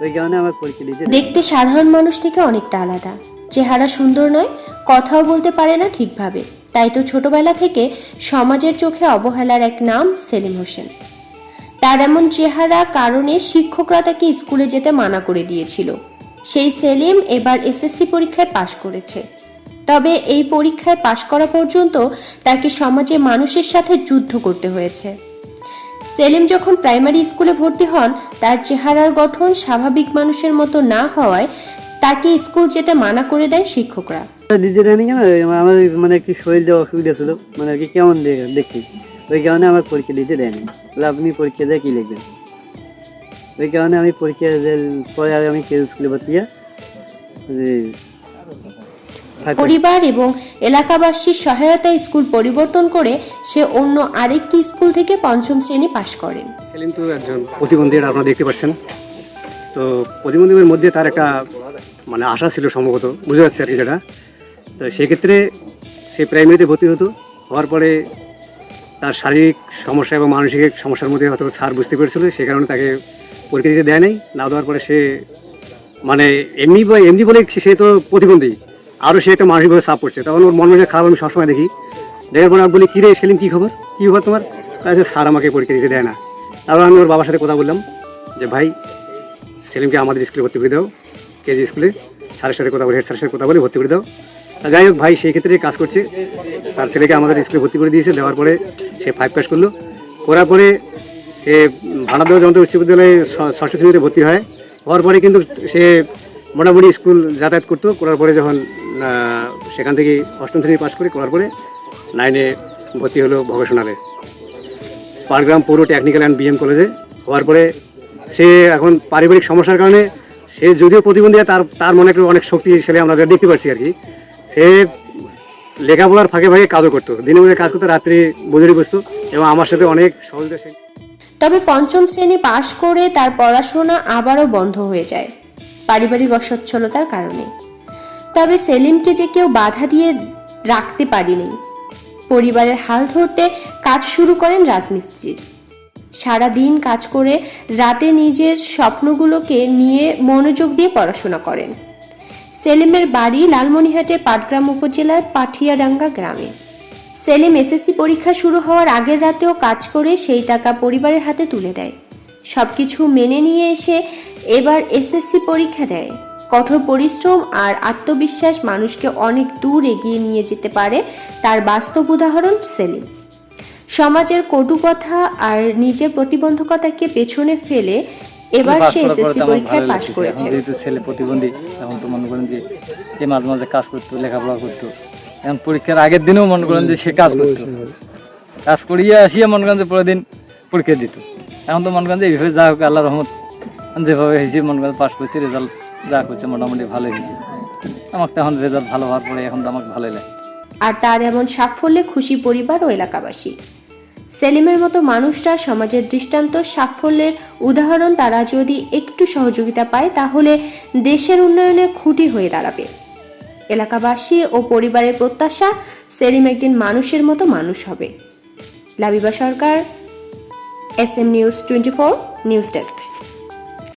ওই কারণে আমার পরীক্ষা দিতে দেখতে সাধারণ মানুষ থেকে অনেকটা আলাদা। চেহারা সুন্দর নয়, কথাও বলতে পারে না ঠিকভাবে। তাই তো ছোটবেলা থেকে সমাজের চোখে অবহেলার এক নাম সেলিম হোসেন। তার এমন চেহারা কারণে শিক্ষকরা তাকে স্কুলে যেতে মানা করে দিয়েছিল। সেই সেলিম এবার এসএসসি পরীক্ষায় পাশ করেছে। তবে এই পরীক্ষায় পাশ করা পর্যন্ত তাকে সমাজে মানুষের সাথে যুদ্ধ করতে হয়েছে। সেলিম যখন প্রাইমারি স্কুলে ভর্তি হন, তার চেহারার গঠন স্বাভাবিক মানুষের মতো না হওয়ায় তাকে স্কুল যেতে মানা করে দেয় শিক্ষকরা। দিতে দেয়নি আমার- মানে একটু শরীরে অসুবিধা ছিল মানে আর কি কেমন দেখি ওই কারণে আমার পরীক্ষা দিতে দেয়নি আপনি পরীক্ষা দিয়ে কী লিখবেন? ওই কারণে আমি পরীক্ষা পরে আমি কেউ স্কুলে ভর্তি পরিবার এবং এলাকাবাসীর সহায়তায় স্কুল পরিবর্তন করে সে অন্য আরেকটি স্কুল থেকে পঞ্চম শ্রেণি পাশ করেন। সেলিম তো একজন প্রতিবন্ধী আপনারা দেখতে পাচ্ছেন। তো প্রতিবন্ধীদের মধ্যে তার একটা মানে আশা ছিল সম্ভবত বুঝে যাচ্ছে আর কি যেটা তো সেক্ষেত্রে সে প্রাইমারিতে ভর্তি হতো হওয়ার পরে তার শারীরিক সমস্যা এবং মানসিক সমস্যার মধ্যে হয়তো স্যার বুঝতে পেরেছিল সে কারণে তাকে পরীক্ষা দিতে দেয় নাই। না দেওয়ার পরে সে মানে এমনি বা- এমনি বলে সে তো প্রতিবন্ধী। আরও সে একটা মানসিকভাবে চাপ করছে তখন ওর মন মেজাজ খারাপ, আমি সবসময় দেখি। দেখার পরে আমি বলি, কী রে, সেলিম, কী খবর? কী খবর তোমার? কাছে স্যার আমাকে পরীক্ষা দিতে দেয় না। তারপর আমি ওর বাবার সাথে কথা বললাম, যে, ভাই, সেলিমকে আমাদের স্কুলে ভর্তি করে দাও, কেজি স্কুলে। স্যারের সাথে কথা বলে, হেড স্যারের সাথে কথা বলে ভর্তি করে দাও। যাই হোক, ভাই, সেই ক্ষেত্রে কাজ করছে। তার ছেলেকে আমাদের স্কুলে ভর্তি করে দিয়েছে, দেওয়ার পরে সে ফাইভ পাস করল। করার পরে সে ভাড়া দেওয়া যন্ত্র উচ্চ বিদ্যালয়ে ষষ্ঠ শ্রেণীতে ভর্তি হয়। হওয়ার পরে কিন্তু সে মোটামুটি স্কুল যাতায়াত করতো। করার পরে যখন সেখান থেকে অষ্টম শ্রেণি পাশ করে করার পরে নাইনে ভর্তি হলো ভকেশনালে। পারগ্রাম পৌর টেকনিক্যাল অ্যান্ড বিএম কলেজে। হওয়ার পরে সে এখন পারিবারিক সমস্যার কারণে সে যদিও প্রতিবন্ধী, তার তার মনে একটু অনেক শক্তিশালী আমরা দেখতে পাচ্ছি আর কি। সে লেখাপড়ার ফাঁকে ফাঁকে কাজও করতো। দিনে মধ্যে কাজ করতো, রাত্রি বুঝেরই বসতো এবং আমার সাথে অনেক সহযোগিতা তবে পঞ্চম শ্রেণি পাশ করে তার পড়াশোনা আবারও বন্ধ হয়ে যায়। পারিবারিক অসচ্ছলতার কারণে। তবে সেলিমকে যে কেউ বাধা দিয়ে রাখতে পারেনি, পরিবারের হাল ধরতে কাজ শুরু করেন রাজমিস্ত্রির। সারা দিন কাজ করে রাতে নিজের স্বপ্নগুলোকে নিয়ে মনোযোগ দিয়ে পড়াশোনা করেন। সেলিমের বাড়ি লালমনিহাটে পাটগ্রাম উপজেলার পাঠিয়াডাঙ্গা গ্রামে। সেলিম এসএসসি পরীক্ষা শুরু হওয়ার আগের রাতেও কাজ করে সেই টাকা পরিবারের হাতে তুলে দেয়। সবকিছু মেনে নিয়ে এসে এবার এসএসসি পরীক্ষা দেয়। কঠোর পরিশ্রম আর আত্মবিশ্বাস মানুষকে অনেক দূর এগিয়ে নিয়ে যেতে পারে তার বাস্তব উদাহরণ সেলিম। সমাজের কটু কথা আর নিজের প্রতিবন্ধকতাকে পেছনে ফেলে এবার সে এসএসসি পরীক্ষায় পাশ করেছে। যেহেতু ছেলে প্রতিবন্ধী এখন তো মনে করেন যে সে মাঝে মাঝে কাজ করতো লেখাপড়া করতো। এখন পরীক্ষার আগের দিনেও মনে করেন যে সে কাজ করতো। কাজ করিয়ে আসিয়া মনে করেন যে পরের দিন পরীক্ষা দিত। এখন তো মনে করেন যে এইভাবে যা হোক আল্লাহ রহমত, যেভাবে হয়েছে, মনে করেন পাস করছে রেজাল্ট যা করছে মোটামুটি ভালোই হয়েছে। আমাকে তো এখন রেজাল্ট ভালো হওয়ার পরে এখন তো আমাকে ভালোই লাগে। আর তার এমন সাফল্যে খুশি পরিবার ও এলাকাবাসী। সেলিমের মতো মানুষরা সমাজের দৃষ্টান্ত সাফল্যের উদাহরণ তারা যদি একটু সহযোগিতা পায়, তাহলে দেশের উন্নয়নে খুঁটি হয়ে দাঁড়াবে। এলাকাবাসী ও পরিবারের প্রত্যাশা, সেলিম একদিন মানুষের মতো মানুষ হবে। Labiba Sarkar S M news twenty four news desk